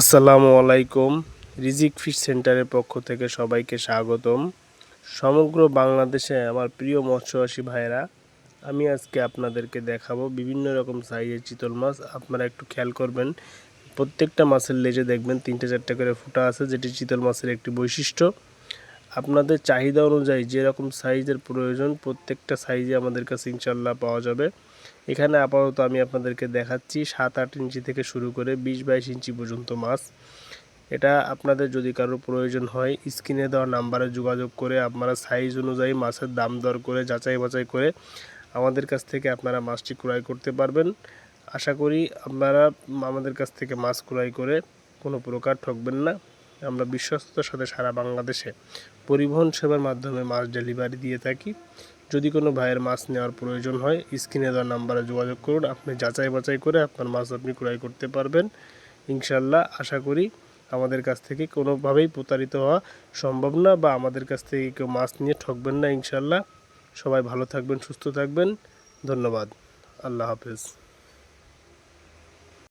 আসসালামু আলাইকুম। রিজিক ফিশ সেন্টারের পক্ষ থেকে সবাইকে স্বাগতম। সমগ্র বাংলাদেশে আমার প্রিয় মৎস্যবাসী ভাইরা আমি আজকে আপনাদেরকে দেখাবো বিভিন্ন রকম সাইজের চিতল মাছ। আপনারা একটু খেয়াল করবেন, প্রত্যেকটা মাছের লেজে দেখবেন তিনটে চারটে করে ফুটা আছে, যেটি চিতল মাছের একটি বৈশিষ্ট্য। আপনাদের চাহিদা অনুযায়ী যেরকম সাইজের প্রয়োজন, প্রত্যেকটা সাইজে আমাদের কাছে ইনশাল্লাহ পাওয়া যাবে। এখানে আপাতত আমি আপনাদেরকে দেখাচ্ছি সাত আট ইঞ্চি থেকে শুরু করে বিশ বাইশ ইঞ্চি পর্যন্ত মাছ। এটা আপনাদের যদি কারও প্রয়োজন হয়, স্ক্রিনে দেওয়া নাম্বারে যোগাযোগ করে আপনারা সাইজ অনুযায়ী মাছের দাম দর করে, যাচাই বাছাই করে আমাদের কাছ থেকে আপনারা মাছটি ক্রয় করতে পারবেন। আশা করি আপনারা আমাদের কাছ থেকে মাছ ক্রয় করে কোনো প্রকার ঠকবেন না। আমরা বিশ্বস্ততার সাথে সারা বাংলাদেশে পরিবহন সেবার মাধ্যমে মাছ ডেলিভারি দিয়ে থাকি। যদি কোনো ভাইয়ের মাছ নেওয়ার প্রয়োজন হয়, স্ক্রিনে দেওয়া নাম্বারে যোগাযোগ করুন। আপনি যাচাই বাছাই করে আপনার মাছ আপনি ক্রয় করতে পারবেন। ইনশাল্লাহ আশা করি আমাদের কাছ থেকে কোনোভাবেই প্রতারিত হওয়া সম্ভব না বা আমাদের কাছ থেকে কেউ মাছ নিয়ে ঠকবেন না ইনশাল্লাহ সবাই ভালো থাকবেন, সুস্থ থাকবেন। ধন্যবাদ। আল্লাহ হাফেজ।